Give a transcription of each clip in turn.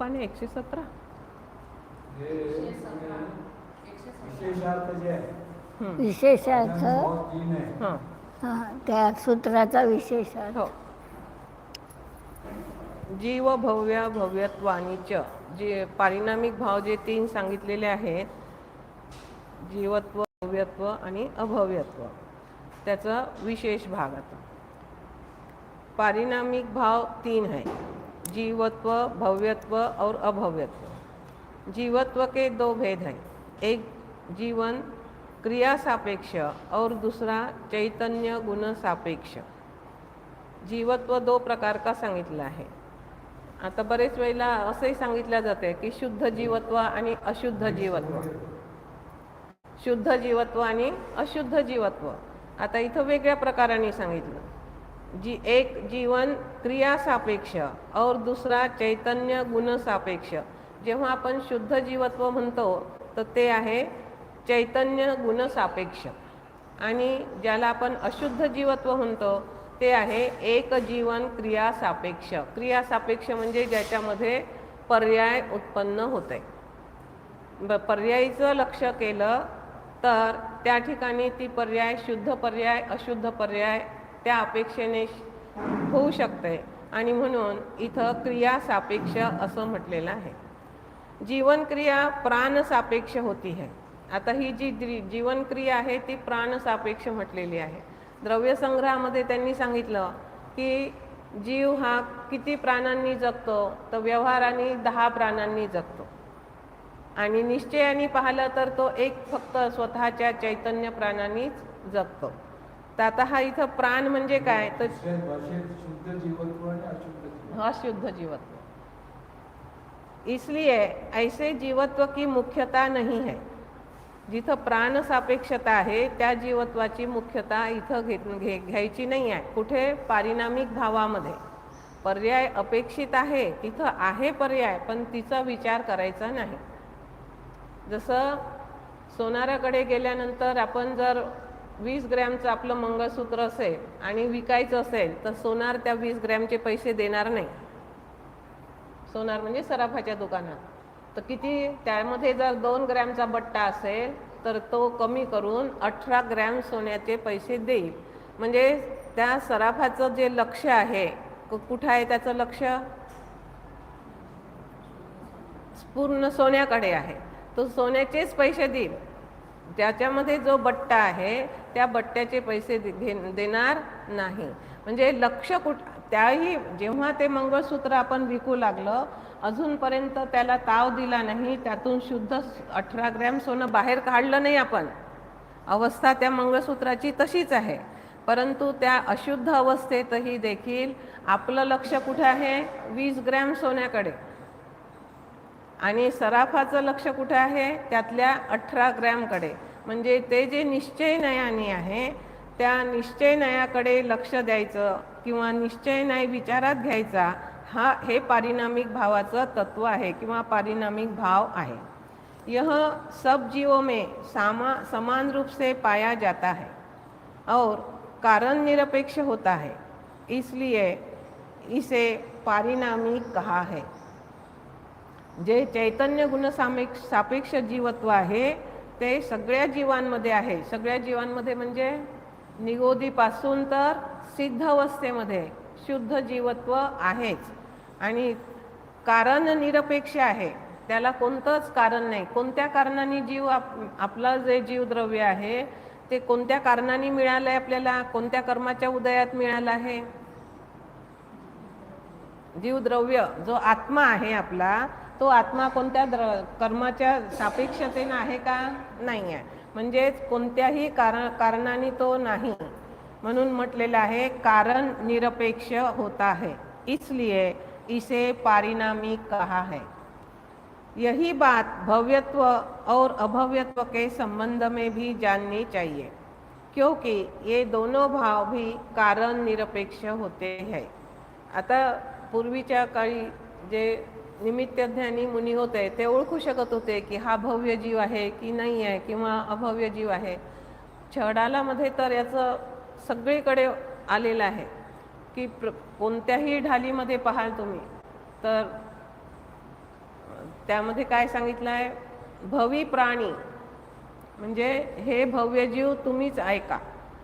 पाणी एकशे सतरा. विशेषार्थ आहे. हं. आहे. हां. हा, त्या सूत्राचा विशेषार्थ. हो. जीव भव्य भव्यत्वानी च. जे पारिणामिक भाव जे तीन सांगितलेले आहेत जीवत्व भव्यत्व आणि अभव्यत्व. त्याचा विशेष भाग आता. पारिणामिक भाव तीन है जीवत्व भव्यत्व और अभव्यत्व। जीवत्व के दो भेद हैं। एक जीवन क्रिया सापेक्ष और दूसरा चैतन्य गुण सापेक्ष। जीवत्व दो प्रकार का सांगितलं आहे। आता बरेच वेळेला असंही सांगितलं जाते की शुद्ध जीवत्व आणि अशुद्ध जीवत्व। शुद्ध जीवत्व आणि अशुद्ध जीवत्व। आता इथं वेगळ्या प्रकाराने सांगितलं। जी एक जीवन क्रिया सापेक्ष और दुसरा चैतन्य गुण सापेक्ष. जेव्हा आपण शुद्ध जीवत्व म्हणतो तर ते आहे चैतन्य गुण सापेक्ष. आणि ज्याला आपण अशुद्ध जीवत्व म्हणतो ते आहे एक जीवन क्रिया सापेक्ष. क्रिया सापेक्ष म्हणजे ज्याच्यामध्ये पर्याय उत्पन्न होते. ब पर्यायीचं लक्ष केलं तर त्या ठिकाणी ती पर्याय शुद्ध पर्याय अशुद्ध पर्याय त्या अपेक्षेने होऊ शकते आणि म्हणून इथं क्रिया सापेक्ष असं म्हटलेलं आहे. जीवनक्रिया प्राण सापेक्ष होती है. आता ही जी जीवनक्रिया आहे ती प्राण सापेक्ष म्हटलेली आहे. द्रव्य संग्रहामध्ये त्यांनी सांगितलं की जीव हा किती प्राणांनी जगतो तर व्यवहाराने दहा प्राणांनी जगतो. आणि निश्चयाने पाहिलं तर तो एक फक्त स्वतःच्या चैतन्य प्राणांनीच जगतो. तर आता हा इथं प्राण म्हणजे काय? तर दुसऱ्या भाषेत शुद्ध जीवत्व आणि अशुद्ध जीवत्व. अशुद्ध जीवत्व. इसलिए ऐसे जीवत्व की मुख्यता नहीं है। जिथं प्राण सापेक्षता आहे त्या जीवत्वाची मुख्यता इथं घेत घे घ्यायची नाही आहे. कुठे? पारिणामिक भावामध्ये. पर्याय अपेक्षित आहे तिथं आहे पर्याय पण तिचा विचार करायचा नाही. जसं सोनाराकडे गेल्यानंतर आपण जर वीस ग्रॅमचं आपलं मंगळसूत्र असेल आणि विकायचं असेल तर सोनार त्या वीस ग्रॅमचे पैसे देणार नाही. सोनार म्हणजे सराफाच्या दुकानात. तर किती त्यामध्ये जर दोन ग्रॅमचा बट्टा असेल तर तो कमी करून अठरा ग्रॅम सोन्याचे पैसे देईल. म्हणजे त्या सराफाचं जे लक्ष आहे कुठं आहे त्याचं लक्ष? पूर्ण सोन्याकडे आहे. तो सोन्याचेच पैसे देईल. त्याच्यामध्ये जो बट्टा आहे त्या बट्ट्याचे पैसे दे- घे- देणार नाही. म्हणजे लक्ष कुठ त्याही जेव्हा ते मंगळसूत्र आपण विकू लागलं अजूनपर्यंत त्याला ताव दिला नाही त्यातून शुद्ध अठरा ग्रॅम सोनं बाहेर काढलं नाही आपण. अवस्था त्या मंगळसूत्राची तशीच आहे. परंतु त्या अशुद्ध अवस्थेतही देखील आपलं लक्ष कुठं आहे? वीस ग्रॅम सोन्याकडे. आणि सराफाचं लक्ष कुठं आहे? त्यातल्या अठरा ग्रॅमकडे म्हणजे ते जे निश्चय नयाने आहे त्या निश्चय नयाकडे लक्ष द्यायचं किंवा निश्चय न्याय विचारात घ्यायचा हा हे पारिणामिक भावाचं तत्व आहे किंवा पारिणामिक भाव आहे. यह सब जीवों में सामा समान रूप से पाया जाता है. और कारण निरपेक्ष होता है इसलिए इसे पारिणामिक कहा है। जे चैतन्य गुणसामेक्ष सापेक्ष जीवत्व आहे ते सगळ्या जीवांमध्ये आहे. सगळ्या जीवांमध्ये म्हणजे निगोदीपासून तर सिद्ध अवस्थेमध्ये शुद्ध जीवत्व आहेच. आणि कारण निरपेक्ष आहे. त्याला कोणतंच कारण नाही. कोणत्या कारणाने जीव आप आपलं जे जीवद्रव्य आहे ते कोणत्या कारणाने मिळालं आहे आपल्याला? कोणत्या कर्माच्या उदयात मिळालं आहे? जीवद्रव्य जो आत्मा आहे आपला तो आत्मा कोणत्या द्र कर्माच्या सापेक्षतेनं आहे का? नाही आहे म्हणजेच कोणत्याही कारण कारणाने तो नाही. म्हणून म्हटलेलं आहे कारण निरपेक्ष होता है. इसलिए इसे पारिणामी कहा है. यही बात भव्यत्व और अभव्यत्व के संबंध में भी जाननी चाहिए क्योंकि ये दोनों भाव भी कारण निरपेक्ष होते हैं। आता पूर्वीच्या काळी जे निमित्तज्ञानी मुनी होते ते ओळखू शकत होते की हा भव्य जीव आहे की नाही आहे किंवा अभव्य जीव आहे. छडालामध्ये तर याचं सगळीकडे आलेलं आहे की प्र कोणत्याही ढालीमध्ये पाहाल तुम्ही तर त्यामध्ये काय सांगितलं आहे? भवी प्राणी म्हणजे हे भव्य जीव तुम्हीच ऐका.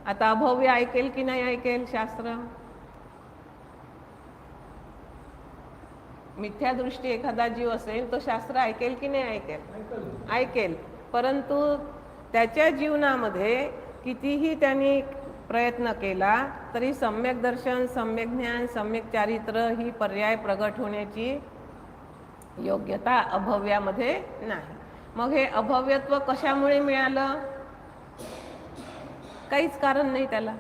आता अभव्य ऐकेल की नाही ऐकेल शास्त्र? मिथ्या दृष्टी एखादा जीव असेल तो शास्त्र ऐकेल की नाही ऐकेल? ऐकलं ऐकेल. परंतु त्याच्या जीवनामध्ये कितीही त्यांनी प्रयत्न केला तरी सम्यक दर्शन सम्यक ज्ञान सम्यक चारित्र ही पर्याय प्रगट होण्याची योग्यता अभव्यामध्ये नाही. मग हे अभव्यत्व कशामुळे मिळालं? काहीच कारण नाही त्याला.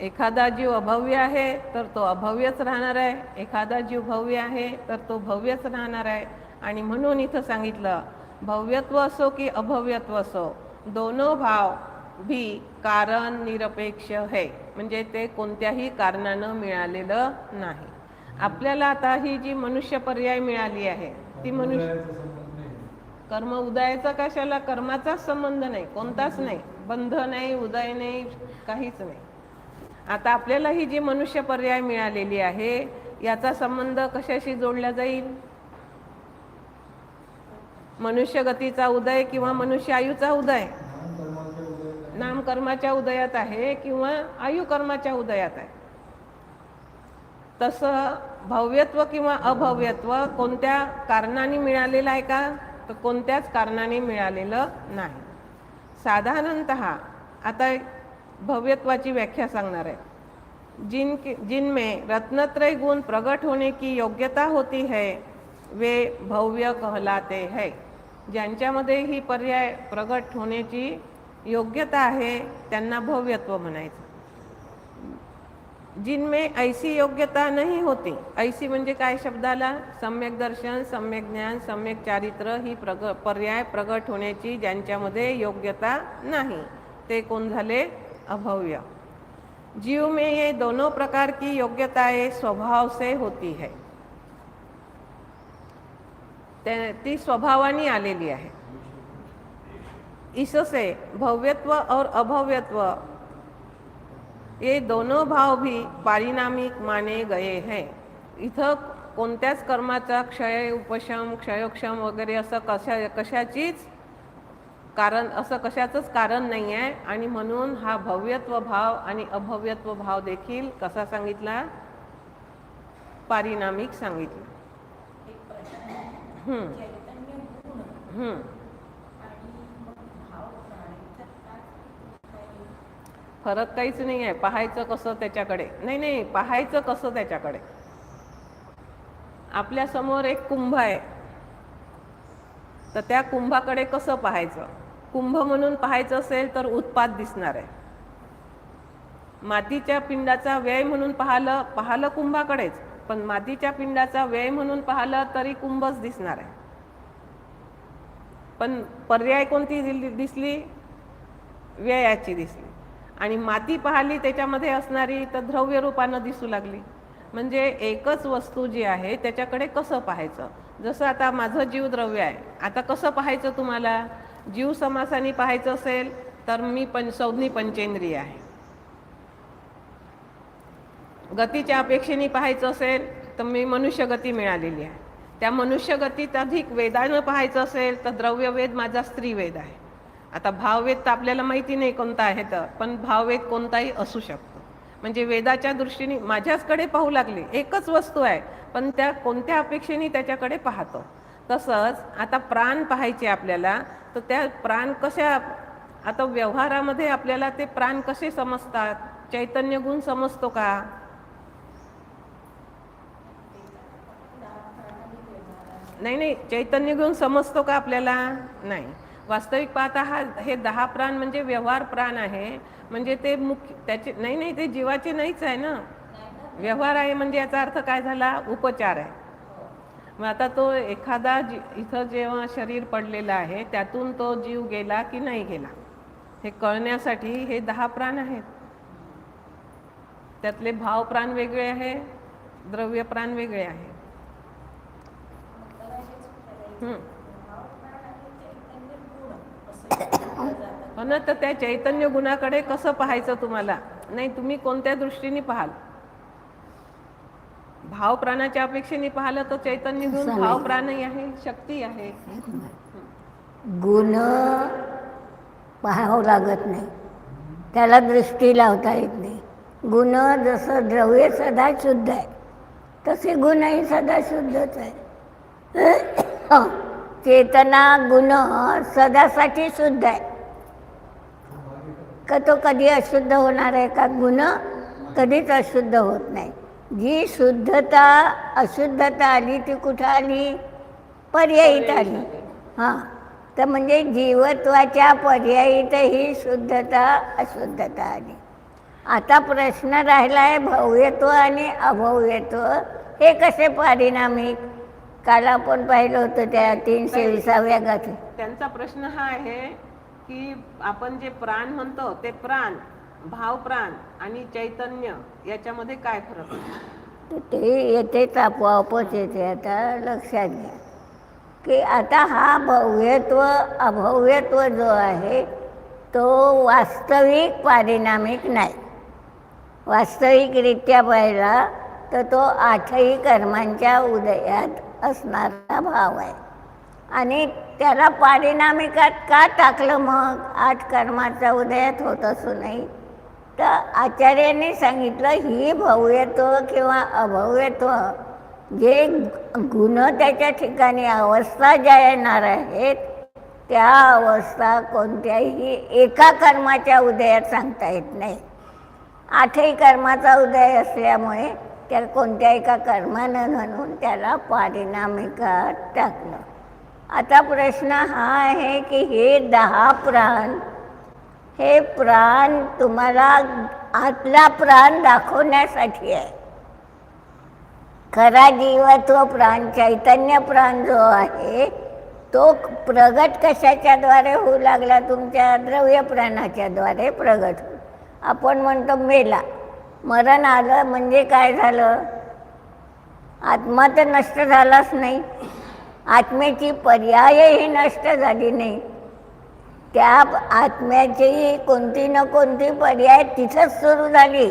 एखादा जीव अभव्य आहे तर तो अभव्यच राहणार आहे. एखादा जीव भव्य आहे तर तो भव्यच राहणार आहे. आणि म्हणून इथं सांगितलं भव्यत्व असो की अभव्यत्व असो दोनो भाव भी कारण निरपेक्ष है. म्हणजे ते कोणत्याही कारणानं मिळालेलं नाही. आपल्याला आता ही जी मनुष्य पर्याय मिळाली आहे ती मनुष्य कर्म उदयाचा कशाला? कर्माचाच संबंध नाही कोणताच नाही. बंध नाही उदय नाही काहीच नाही. आता आपल्याला ही जी मनुष्य पर्याय मिळालेली आहे याचा संबंध कशाशी जोडला जाईल? मनुष्य गतीचा उदय किंवा मनुष्य आयुचा उदय? नाम कर्माच्या उदयात आहे. किंवा आयु कर्माच्या उदयात आहे? तसं भव्यत्व किंवा अभव्यत्व कोणत्या कारणाने मिळालेलं आहे का? तर कोणत्याच कारणाने मिळालेलं नाही. साधारणत आता भव्यत्वाची व्याख्या सांगणार आहे. जिन जिनमें रत्नत्रय गुण प्रकट होने की योग्यता होती है वे भव्य कहलाते है. ज्यांच्यामध्ये ही पर्याय प्रगट होण्याची योग्यता आहे त्यांना भव्यत्व म्हणायचं. जिनमें ऐसी योग्यता नाही होती. ऐसी म्हणजे काय शब्दाला? सम्यक दर्शन सम्यक ज्ञान सम्यक चारित्र ही प्रग पर्याय प्रगट होण्याची ज्यांच्यामध्ये योग्यता नाही. ते कोण झाले? अभव्य। जीव में ये दोनों प्रकार की योग्यताएं स्वभाव से होती है। ते- ती स्वभावानी आलेली आहे इससे भव्यत्व और अभव्यत्व ये दोनों भाव भी पारिणामिक माने गए हैं। इथं कोणत्याच कर्माचा क्षय उपशम क्षयोक्षम वगैरे असं कशा कशाचीच कारण असं कशाचंच कारण नाही आहे आणि म्हणून हा भव्यत्व भाव आणि अभव्यत्व भाव देखील कसा सांगितला? पारिणामिक सांगितला. फरक काहीच नाही आहे पाहायचं कसं त्याच्याकडे? नाही नाही. पाहायचं कसं त्याच्याकडे? आपल्यासमोर एक कुंभ आहे. तर त्या कुंभाकडे कसं पाहायचं? कुंभ म्हणून पाहायचं असेल तर उत्पाद दिसणार आहे. मातीच्या पिंडाचा व्यय म्हणून पाहिलं पाहिलं कुंभाकडेच पण मातीच्या पिंडाचा व्यय म्हणून पाहिलं तरी कुंभच दिसणार आहे. पण पर्याय कोणती दिली- दिसली? व्ययाची दिसली. आणि माती पाहिली त्याच्यामध्ये असणारी तर द्रव्य रूपानं दिसू लागली. म्हणजे एकच वस्तू जी आहे त्याच्याकडे कसं पाहायचं? जसं आता माझं जीव द्रव्य आहे. आता कसं पाहायचं तुम्हाला? जीव समासाने पाहायचं असेल तर मी पं संज्ञी पंचेंद्रिय आहे. गतीच्या अपेक्षेने पाहायचं असेल तर मी मनुष्यगती मिळालेली आहे. त्या मनुष्यगतीत अधिक वेदानं पाहायचं असेल तर द्रव्यवेद माझा स्त्रीवेद आहे. आता भाववेद तर आपल्याला माहिती नाही कोणता आहे तर पण भाववेद कोणताही असू शकतो. म्हणजे वेदाच्या दृष्टीने माझ्याचकडे पाहू लागले. एकच वस्तू आहे पण त्या कोणत्या अपेक्षेने त्याच्याकडे पाहतो? तसंच आता प्राण पाहायचे आपल्याला तर त्या प्राण कशा आता व्यवहारामध्ये आपल्याला ते प्राण कसे समजतात? चैतन्य गुण समजतो का? नाही नाही चैतन्य गुण समजतो का आपल्याला? नाही. वास्तविक पाहता हा हे दहा प्राण म्हणजे व्यवहार प्राण आहे. म्हणजे ते मुख्य त्याचे नाही नाही ते जीवाचे नाहीच आहे ना. व्यवहार आहे म्हणजे याचा अर्थ काय झाला? उपचार आहे. मग आता तो एखादा जी इथं जेव्हा शरीर पडलेलं आहे त्यातून तो जीव गेला की नाही गेला? हे कळण्यासाठी हे दहा प्राण आहेत. त्यातले भाव प्राण वेगळे आहे द्रव्य प्राण वेगळे आहे. ना तर त्या चैतन्य गुणाकडे कसं पाहायचं तुम्हाला? नाही तुम्ही कोणत्या दृष्टीने पाहाल? भाव प्राणाच्या अपेक्षेने पाहिलं तर चैतन्य गुण. भाव प्राणही आहे शक्ती आहे. गुण पाहावं लागत नाही. त्याला दृष्टी लावता येत नाही. गुण जसं द्रव्य सदा शुद्ध आहे तसे गुणही सदा शुद्धच आहे. चेतना गुण सदासाठी शुद्ध आहे. का तो कधी अशुद्ध होणार आहे का? गुण कधीच अशुद्ध होत नाही. जी शुद्धता अशुद्धता आली ती कुठं आली? पर्यायीत आली. हां. तर म्हणजे जीवत्वाच्या पर्यायीतही शुद्धता अशुद्धता आली. आता प्रश्न राहिला आहे भव्यत्व आणि अभव्यत्व. हे कसे पारिणामिक? काल आपण पाहिलं होतं त्या तीनशे विसाव्या गाठी त्यांचा प्रश्न हा आहे की आपण जे प्राण म्हणतो ते प्राण भाव प्राण आणि चैतन्य याच्यामध्ये काय फरक तर ते येतेच आपोआपच येते. आता लक्षात घ्या. की आता हा भव्यत्व अभव्यत्व जो आहे तो वास्तविक पारिणामिक नाही. वास्तविकरित्या पाहिला तर तो आठही कर्मांच्या उदयात असणारा भाव आहे. आणि त्याला पारिणामिकात का टाकलं मग? आठ कर्माचा उदयात होत असूनही तर आचार्यांनी सांगितलं ही भव्यत्व किंवा अभव्यत्व जे गुण त्याच्या ठिकाणी अवस्था ज्या येणार आहेत त्या अवस्था कोणत्याही एका कर्माच्या उदयात सांगता येत नाही. आठही कर्माचा उदय असल्यामुळे त्या कोणत्या एका कर्मानं म्हणून त्याला पारिणामिकात टाकलं? आता प्रश्न हा आहे की हे दहा प्राण हे प्राण तुम्हाला आतला प्राण दाखवण्यासाठी आहे. खरा जीवत्व प्राण चैतन्य प्राण जो आहे तो प्रगट कशाच्याद्वारे होऊ लागला? तुमच्या द्रव्य प्राणाच्याद्वारे प्रगट होऊ. आपण म्हणतो मेला. मरण आलं म्हणजे काय झालं? आत्मा तर नष्ट झालाच नाही. आत्म्याची पर्यायही नष्ट झाली नाही. त्या आत्म्याची कोणती न कोणती पर्याय तिथंच सुरू झाली.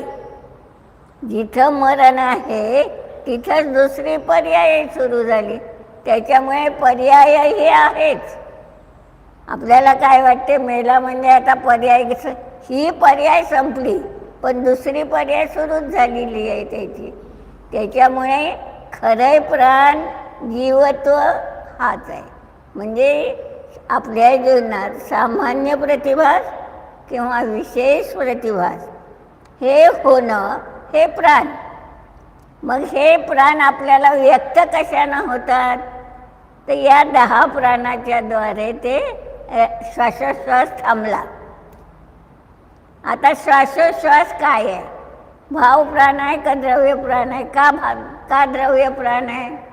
जिथं मरण आहे तिथंच दुसरी पर्याय सुरू झाली. त्याच्यामुळे पर्यायही आहेच. आपल्याला काय वाटते? मेला म्हणजे आता पर्याय ही पर्याय संपली पण दुसरी पर्याय सुरूच झालेली आहे त्याची. त्याच्यामुळे खरे प्राण जीवत्व हाच आहे. म्हणजे आपल्या जीवनात सामान्य प्रतिभास किंवा विशेष प्रतिभास हे होणं हे प्राण. मग हे प्राण आपल्याला व्यक्त कशानं होतात? तर या दहा प्राणाच्या द्वारे ते श्वासोश्वास थांबला. आता श्वासोश्वास काय आहे? भाव प्राण आहे का द्रव्य प्राण आहे? का भाव का द्रव्य प्राण आहे?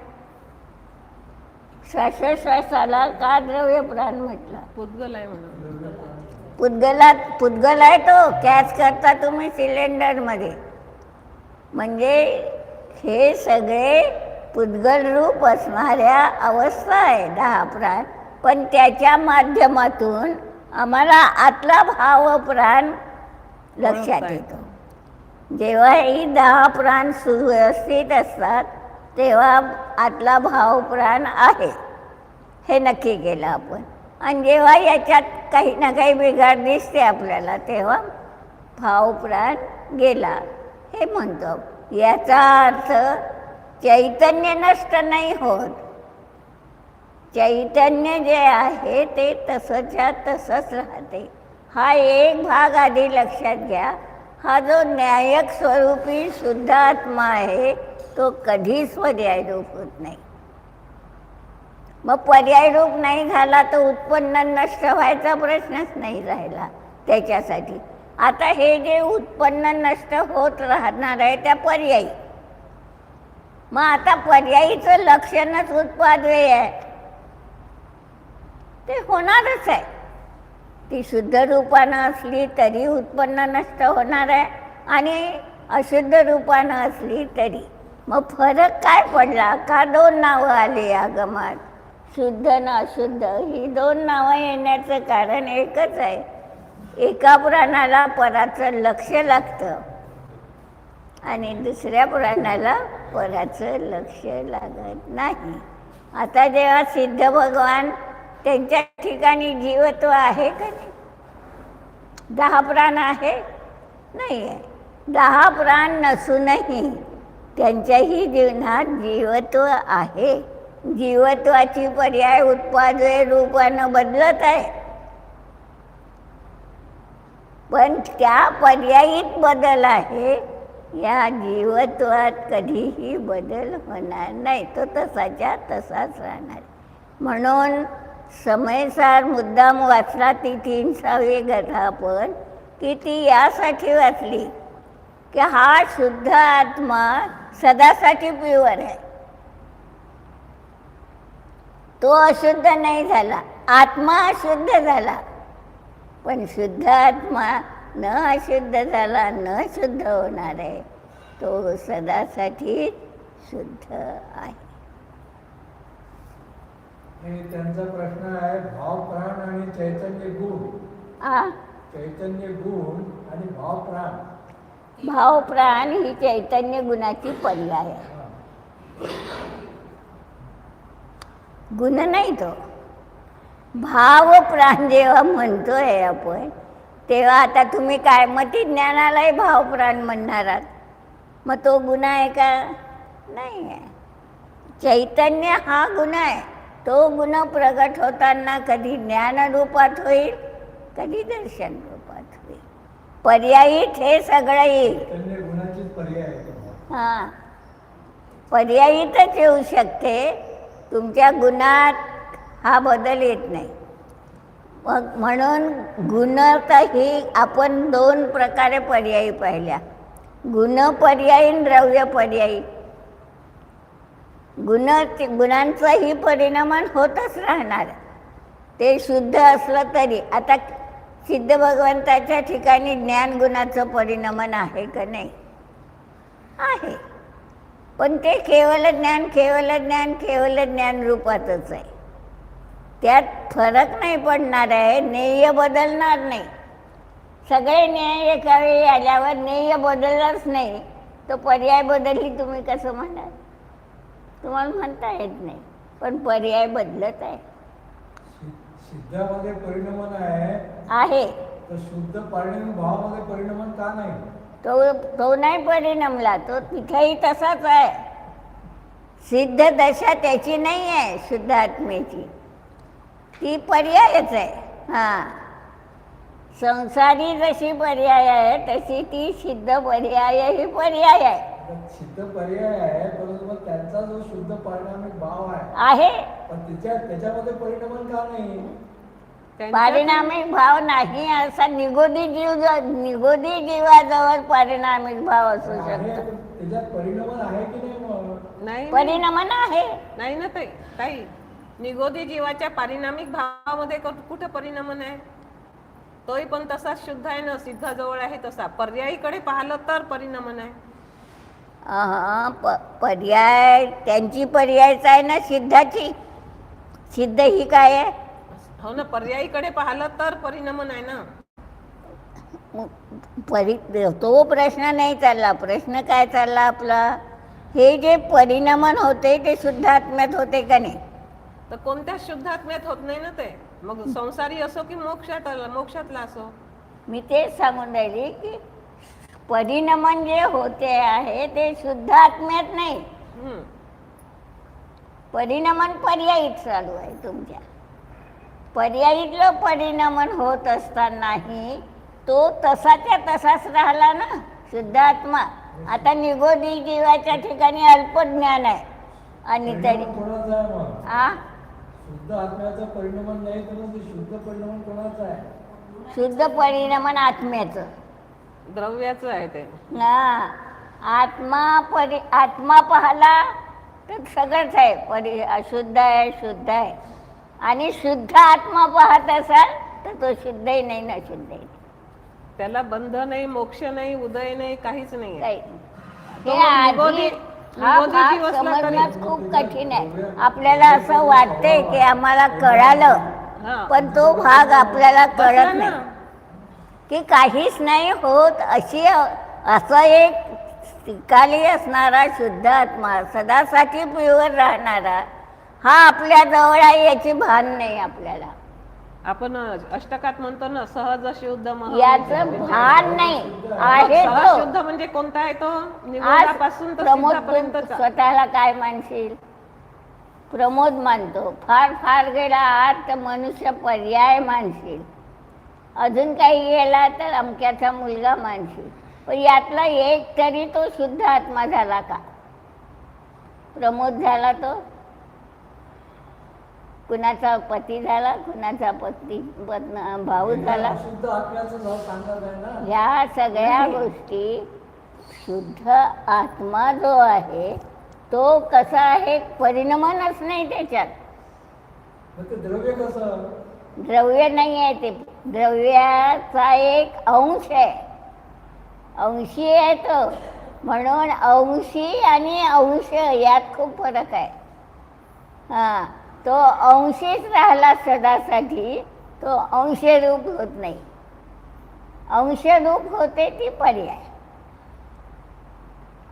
श्वासोश्वासाला का द्रव्य प्राण म्हटलं पुद्गल आहे म्हणून पुद्गलात पुद्गल आहे तो कॅच करता तुम्ही सिलेंडरमध्ये म्हणजे हे सगळे पुद्गल रूप असणाऱ्या अवस्था आहे दहा प्राण पण त्याच्या माध्यमातून आम्हाला आतला भाव प्राण लक्षात येतो जेव्हा ही दहा प्राण सुव्यवस्थित असतात तेव्हा आतला भाव प्राण आहे. हे नक्की केलं आपण. आणि जेव्हा याच्यात काही ना काही बिघाड दिसते आपल्याला तेव्हा भाव प्राण गेला. हे म्हणतो. याचा अर्थ चैतन्य नष्ट नाही होत. चैतन्य जे आहे ते तसंच्या तसंच राहते. हा एक भाग आधी लक्षात घ्या. हा जो न्यायक स्वरूपी शुद्ध आत्मा आहे तो कधीच पर्याय रूप होत नाही. मग पर्याय रूप नाही झाला तर उत्पन्न नष्ट व्हायचा प्रश्नच नाही राहिला त्याच्यासाठी. आता हे जे उत्पन्न नष्ट होत राहणार आहे त्या पर्यायी. मग आता पर्यायीचं लक्षणच उत्पाद वेळ आहे. ते होणारच आहे. ती शुद्ध रूपानं असली तरी उत्पन्न नष्ट होणार आहे आणि अशुद्ध रूपानं असली तरी. मग फरक काय पडला? का दोन नावं आली आगमात शुद्ध न अशुद्ध ही दोन नावं येण्याचं कारण एकच आहे. एका प्राणाला पराचं लक्ष लागतं आणि दुसऱ्या प्राणाला पराचं लक्ष लागत नाही. आता जेव्हा सिद्ध भगवान त्यांच्या ठिकाणी जीवत्व आहे का नाही? दहा प्राण आहे? नाही आहे दहा प्राण नसूनही त्यांच्याही जीवनात जीवत्व आहे. जीवत्वाची पर्याय उत्पादने रूपानं बदलत आहे. पण त्या पर्यायीत बदल आहे या जीवत्वात कधीही बदल होणार नाही. तो तसाच्या तसाच राहणार. म्हणून समयसार मुद्दाम वाचला ती तीनसावी कथा पण की ती यासाठी वाचली की हा शुद्ध आत्मा सदासाठी प्युअर आहे. तो अशुद्ध नाही झाला. आत्मा अशुद्ध झाला. पण शुद्ध आत्मा न अशुद्ध झाला न शुद्ध होणार आहे. तो सदासाठी शुद्ध आहे. त्यांचा प्रश्न आहे भाव प्राण आणि चैतन्य गुण. आ? चैतन्य गुण आणि भाव प्राण. भाव प्राण ही चैतन्य गुणाची पर्याय आहे. गुण नाही तो. भाव प्राण जेव्हा म्हणतोय आपण तेव्हा आता तुम्ही काय मग ज्ञानालाही भाव प्राण म्हणणार आहात. मग तो गुण आहे का? नाही आहे. चैतन्य हा गुण आहे. तो गुण प्रगट होताना कधी ज्ञानरूपात होईल कधी दर्शन पर्यायीत हे सगळं येईल पर्याय. हां. पर्यायीतच येऊ शकते. तुमच्या गुणात हा बदल येत नाही. मग म्हणून गुणतही आपण दोन प्रकारे पर्यायी पाहिल्या. गुण पर्यायी द्रव्य पर्यायी. गुण गुणांचाही परिणामान होतच राहणार. ते शुद्ध असलं तरी. आता सिद्ध भगवंताच्या ठिकाणी ज्ञान गुणाचं परिणमन आहे का नाही? आहे. पण ते केवळ ज्ञान केवळ ज्ञान केवळ ज्ञान रूपातच आहे. त्यात फरक नाही पडणार आहे नेय बदलणार नाही. सगळे न्याय एका वेळी आल्यावर नेय बदलणारच नाही. तो पर्याय बदलली तुम्ही कसं म्हणाल? तुम्हाला म्हणता येत नाही पण पर्याय बदलत आहे. सिद्धामध्ये परिणमन आहे आहे. तर शुद्ध परिणाम भावामध्ये परिणमन का नाही? तो तो नाही परिणमला तो तिथेही तसाच आहे. सिद्ध दशा त्याची नाही आहे शुद्ध आत्मेची ती पर्यायच आहे हां. संसारी जशी पर्याय आहे तशी ती सिद्ध पर्याय ही पर्याय आहे. सिद्ध पर्याय आहे परंतु मग त्यांचा जो शुद्ध परिणामिक भाव आहे आहे. पण त्याच्या त्याच्यामध्ये परिणमन का नाही? पारिणामिक भाव नाही असा निगोदी जीव निगोदी जीवाजवळ पारिणामिक भाव असू शकतो. पण त्याच्यात परिणमन आहे की नाही मग? नाही परिणामन आहे. नाही ना ताई. ताई निगोदी जीवाच्या पारिणामिक भावामध्ये कुठं परिणामन आहे तोही पण तसाच शुद्ध आहे ना सिद्धाजवळ आहे तसा. पर्यायीकडे पाहिलं तर परिणामन आहे प पर्याय त्यांची पर्यायच आहे ना सिद्धाची? सिद्ध ही काय आहे? हो ना पर्यायीकडे पाहिलं तर परिणामन आहे ना. मग परि तो प्रश्न नाही चालला. प्रश्न काय चालला आपला? हे जे परिणामन होते ते शुद्ध आत्म्यात होते का नाही? तर कोणत्या शुद्धात्म्यात होत नाही ना ते. मग संसारी असो की मोक्षात मोक्षातला असो? मी तेच सांगून राहिली की परिणमन जे होते आहे ते शुद्ध आत्म्यात नाही. परिणमन पर्यायीत चालू आहे तुमच्या. पर्यायीतलं परिणमन होत असतानाही तो तसाच्या तसाच राहिला ना शुद्ध आत्मा आता निगोदी जीवाच्या ठिकाणी अल्पज्ञान आहे. आणि तरी शुद्ध आत्म्याचं परिणमन नाही तर मग ते शुद्ध परिणमन कोणाचं आहे? शुद्ध परिणमन आत्म्याचं. द्रव्याचं आहे ते. हा. आत्मा परि आत्मा पाहला तर सगळंच आहे. परि अशुद्ध आहे शुद्ध आहे. आणि शुद्ध आत्मा पाहत असाल तर तो शुद्धही नाही ना शुद्धही नाही. त्याला बंध नाही मोक्ष नाही उदय नाही काहीच नाही. काही हे आधी हा भाग समजणं खूप कठीण आहे आपल्याला असं वाटतंय की आम्हाला कळालं. पण तो भाग आपल्याला कळत. नाही की काहीच नाही होत अशी असं एक त्रिकाली असणारा शुद्ध आत्मा सदासाठी प्युअर राहणारा हा आपल्या जवळ आहे याची भान नाही आपल्याला. आपण अष्टकात म्हणतो ना सहज शुद्ध याचं भान नाही आहे सहज शुद्ध म्हणजे कोणता आहे तो? तर प्रमोद तू सिद्धापर्यंतचा स्वतःला काय मानशील? प्रमोद मानतो. फार फार गेला आत तर मनुष्य पर्याय मानशील. अजून काही गेला तर अमक्याचा मुलगा मानशील. पण यातला एक तरी तो शुद्ध आत्मा झाला का? प्रमोद झाला तो? कुणाचा पती झाला कुणाचा पती पत्न भाऊ झाला. ह्या सगळ्या गोष्टी शुद्ध आत्मा जो आहे तो कसा आहे परिणमनच नाही त्याच्यात. द्रव्य नाही आहे ते. द्रव्याचा एक अंश आहे. अंशी आहे तो. म्हणून अंशी आणि अंश यात खूप फरक आहे. हां. तो अंशीच राहिला सदासाठी तो अंशरूप होत नाही. अंशरूप होते ती पर्याय.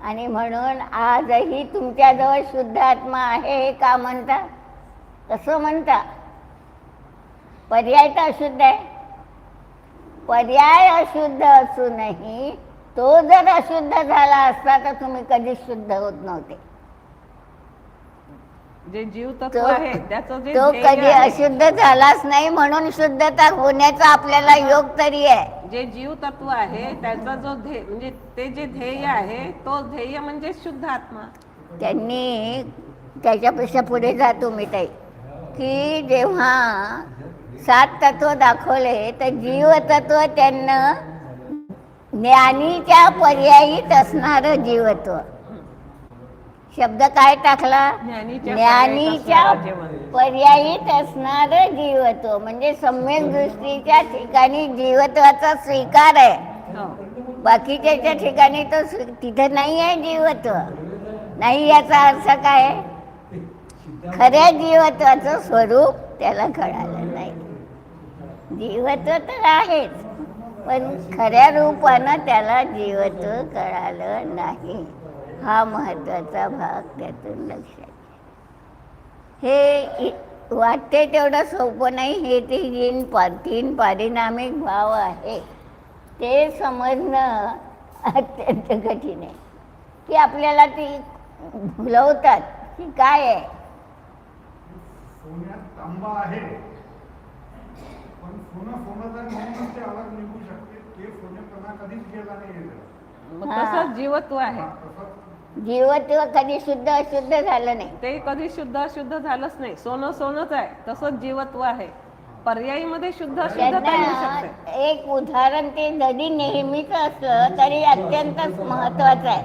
आणि म्हणून आजही तुमच्याजवळ शुद्ध आत्मा आहे हे का म्हणता? कसं म्हणता. पर्याय तर अशुद्ध आहे. पर्याय अशुद्ध असूनही तो जर अशुद्ध झाला असता तर तुम्ही कधीच शुद्ध होत नव्हते. जे जीव तत्व तो- आहे त्याचं जे तो ध्येय कधी आहे, अशुद्ध झालाच नाही म्हणून शुद्धता होण्याचा आपल्याला योग तरी आहे. जे जीव तत्व आहे त्याचा जो ध्येय म्हणजे ते जे ध्येय आहे तो ध्येय म्हणजे शुद्ध आत्मा. त्यांनी त्याच्यापेक्षा पुढे जातो मी ताई. की जेव्हा सात तत्व दाखवले तर जीवतत्व त्यांना ज्ञानीच्या पर्यायीत असणारं जीवत्व. शब्द काय टाकला? ज्ञानीच्या पर्यायीत असणारं जीवत्व. म्हणजे सम्यक दृष्टीच्या ठिकाणी जीवत्वाचा स्वीकार आहे. हो. बाकीच्या ठिकाणी तो तिथं नाही आहे जीवत्व. नाही याचा अर्थ काय? खऱ्या जीवत्वाचं स्वरूप त्याला कळालं नाही. जीवत्व तर आहेच पण खऱ्या रूपानं त्याला जीवत्व कळालं नाही. हा महत्त्वाचा भाग त्यातून लक्षात. हे वाटते तेवढं सोपं नाही हे ते तीन पा तीन पारिणामिक भाव आहे. ते समजणं अत्यंत कठीण आहे. की आपल्याला ती भुलवतात की काय आहे. तसंच जीवत्व आहे. जीवत्व कधी शुद्ध अशुद्ध झालं नाही. ते कधी शुद्ध अशुद्ध झालंच नाही. सोनं सोनच आहे. तसंच जीवत्व आहे. शुद्ध अशुद्धता येऊ शकते त्यांना एक उदाहरण ते जरी नेहमीच असलं तरी अत्यंत महत्वाचं आहे.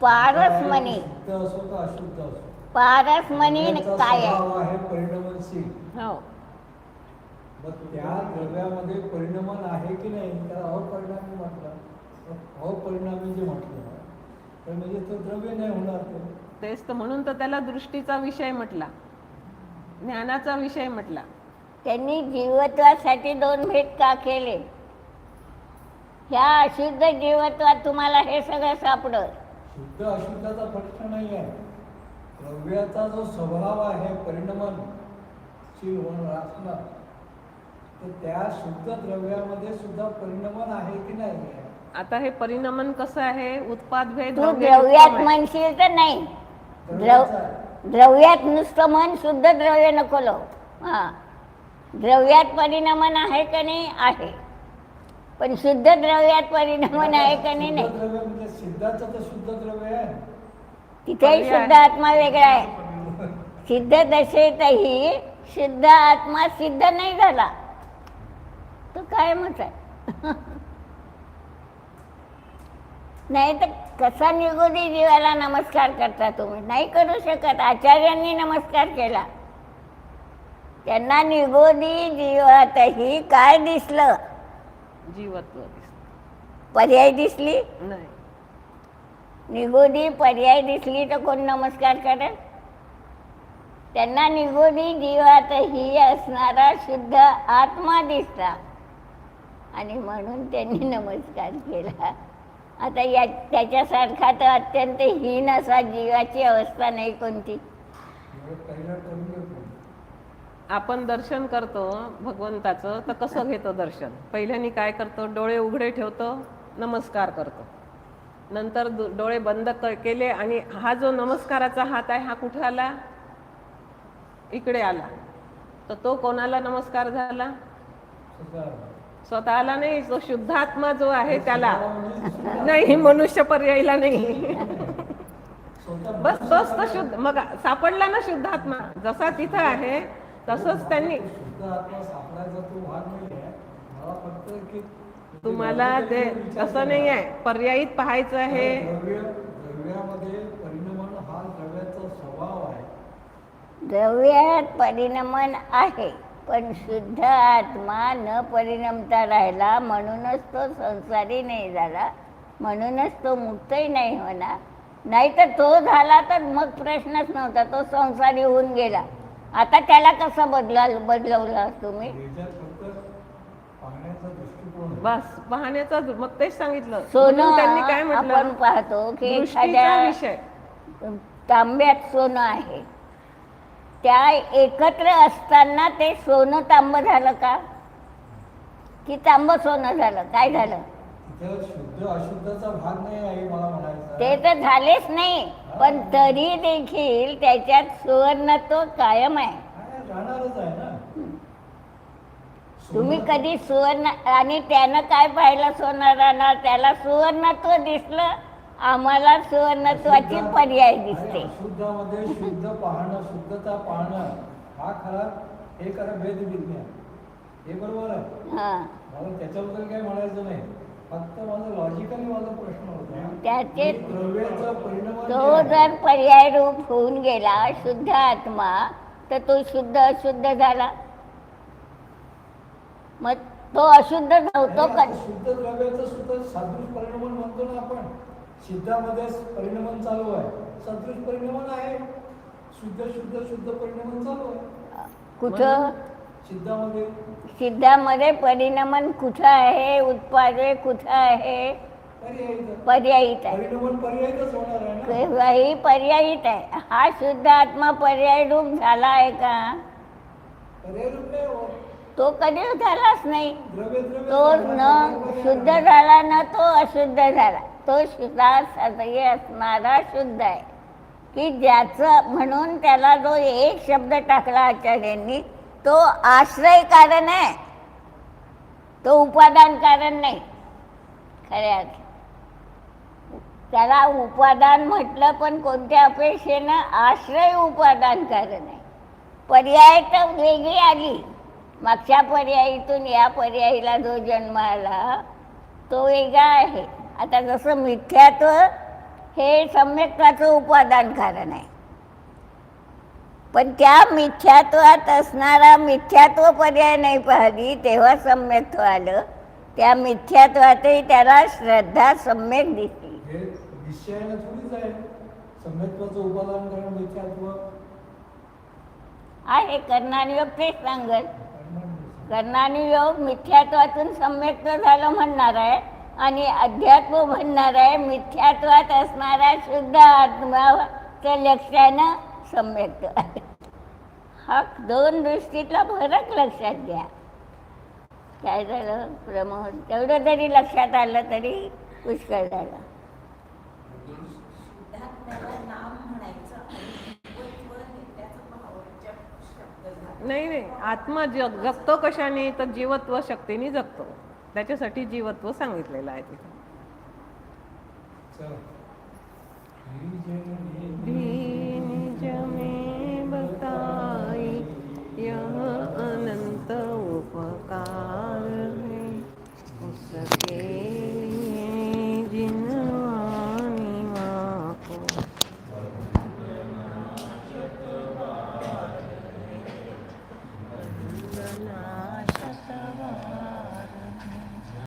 पारसमणी शुद्ध असो का अशुद्ध असो पारसमणी त्याचा काय आहे? स्वभाव आहे परिणमनशील. हो. मग त्या द्रव्यामध्ये परिणमन आहे की नाही? त्याला अपरिणामी म्हटलं. अपरिणामी जे म्हटलं. तर म्हणजे तो द्रव्य नाही होणार तो. तेच तर म्हणून तर त्याला दृष्टीचा विषय म्हटला. ज्ञानाचा विषय म्हटला. त्यांनी जीवत्वासाठी दोन भेद का केले? ह्या अशुद्ध जीवत्वात तुम्हाला हे सगळं सापडत शुद्ध अशुद्धाचा प्रश्न नाही आहे. द्रव्याचा जो स्वभाव आहे परिणमनशील होणार तर त्या शुद्ध द्रव्यामध्ये सुद्धा परिणमन आहे की नाही? आहे? आता हे परिणमन कसं आहे? उत्पाद भेद तू द्रव्य द्रव्यात. म्हणशील तर नाही. द्रव. द्रव्यात नुसतं मन शुद्ध द्रव्य नको लो. हां. द्रव्यात परिणमन आहे का नाही? आहे. पण शुद्ध द्रव्यात परिणमन आहे का नाही? नाही. म्हणजे सिद्धाचं तर शुद्ध द्रव्य आहे. तिथेही. शुद्ध आत्मा वेगळा आहे. सिद्ध दशेतही शुद्ध आत्मा सिद्ध नाही झाला. तो कायमच आहे. नाही तर कसा निगोदी जीवाला नमस्कार करता तुम्ही? नाही करू शकत. आचार्यांनी नमस्कार केला. त्यांना निगोदी जीवातही काय दिसलं? जीवत्व. पर्याय दिसली? नाही. निगोदी पर्याय दिसली तर कोण नमस्कार करेल? त्यांना निगोदी जीवातही असणारा शुद्ध आत्मा दिसला. आणि म्हणून त्यांनी नमस्कार केला. आता या त्याच्यासारखा तर अत्यंत हीन असा जीवाची अवस्था नाही कोणती. आपण दर्शन करतो भगवंताचं तर कसं घेतो दर्शन? पहिल्यानी काय करतो? डोळे उघडे ठेवतो नमस्कार करतो. नंतर दु- डोळे बंद क- केले आणि हा जो नमस्काराचा हात आहे हा कुठे आला? इकडे आला. तर तो कोणाला नमस्कार झाला? स्वतःला नाही तो शुद्धात्मा जो आहे त्याला. नाही मनुष्य पर्यायला नाही. बस तोच तो शुद्ध मग सापडला ना शुद्धात्मा. जसा तिथं आहे तसंच त्यांनी. तुम्हाला ते असं नाही आहे. पर्यायीत पाहायचं हा आहे. द्रव्यात परिणमन आहे. पण शुद्ध आत्मा न परिणमता राहिला म्हणूनच तो संसारी नाही झाला म्हणूनच तो मुक्तही नाही होणार. नाही तर तो झाला तर मग प्रश्नच नव्हता तो संसारी होऊन गेला. आता त्याला कसं बदला बदलवलं तुम्ही? याच्यात फक्त पाहण्याचा दृष्टिकोन आहे. बस पाहण्याचा मग तेच सांगितलं. सोनं त्यांनी काय आपण पाहतो की एखाद्या विषय. तांब्यात सोनं आहे. त्या एकत्र असताना ते सोनं तांब झालं का? की तांब सोनं झालं? काय झालं? तिथं शुद्ध अशुद्धचा भाग नाही आहे मला म्हणायचं. ते तर झालेच नाही पण तरी देखील त्याच्यात सुवर्णत्व कायम आहे. काय राहणारच आहे ना. तुम्ही सोनं- कधी सुवर्ण आणि त्यानं काय पाहिलं सोनाराला त्याला सुवर्णत्व दिसलं? आम्हाला सुवर्णत्वाची पर्याय दिसते. अशुद्धामध्ये शुद्ध पाहणं शुद्धता पाहणं हा खरा हे खरं भेद विज्ञान हे बरोबर आहे. हा. मला त्याच्याबद्दल काही म्हणायचं नाही. फक्त माझं लॉजिकली माझा प्रश्न होता. त्याचे- परिणाम तो जर पर्याय रूप होऊन गेला शुद्ध आत्मा तर तो शुद्ध अशुद्ध झाला. मग तो अशुद्ध नव्हतो का शुद्ध द्रव्याचं सुद्धा सदृश परिणमन म्हणतो ना आपण. सिद्धामध्ये परिणमन चालू आहे. सदृश परिणमन आहे. शुद्ध शुद्ध शुद्ध परिणमन चालू आहे. कुठं? सिद्धामध्ये. सिद्धामध्ये परिणमन कुठं आहे? उत्पादे कुठं आहे? पर्यायी पर्यायित आहे. केव्हाही पर्यायित आहे. हा शुद्ध आत्मा पर्याय रूप झाला आहे का? हो. तो कधी झालाच नाही. तो न शुद्ध झाला ना तो अशुद्ध झाला. तो शुद्धा सदय असणारा शुद्ध आहे. की ज्याचं म्हणून त्याला जो एक शब्द टाकला आचार्यांनी तो आश्रय कारण आहे. तो उपादान कारण नाही खऱ्या त्याला उपादान म्हटलं पण कोणत्या अपेक्षेनं आश्रय उपादान कारण आहे. पर्याय तर वेगळी आली. मागच्या पर्यायीतून या पर्यायीला जो जन्म आला तो वेगळा आहे. आता जसं मिथ्यात्व हे सम्यक्ताचं उपादान कारण आहे पण त्या मिथ्यात्वात असणारा मिथ्यात्व पर्याय नाही पाहिली तेव्हा सम्यक्त्व आलं. त्या मिथ्यात्वातही त्याला श्रद्धा सम्यक दिसली. हे आहे. कर्णानुयोग तेच सांगत परिणाम कर्णानुयोग मिथ्यात्वातून सम्यक्त्व झालं म्हणणार आहे. आणि अध्यात्म म्हणणार आहे मिथ्यात्वात असणारा शुद्ध आत्माच्या लक्षानं सम्यक्त हा दोन दृष्टीतला फरक लक्षात घ्या. काय झालं? प्रमोद तेवढं जरी लक्षात आलं तरी पुष्कळ झालं. नाही नाही. आत्मा जग जगतो कशाने? तर जीवत्व शक्तीने जगतो. त्याच्यासाठी जीवत्व सांगितलेलं आहे तिथे.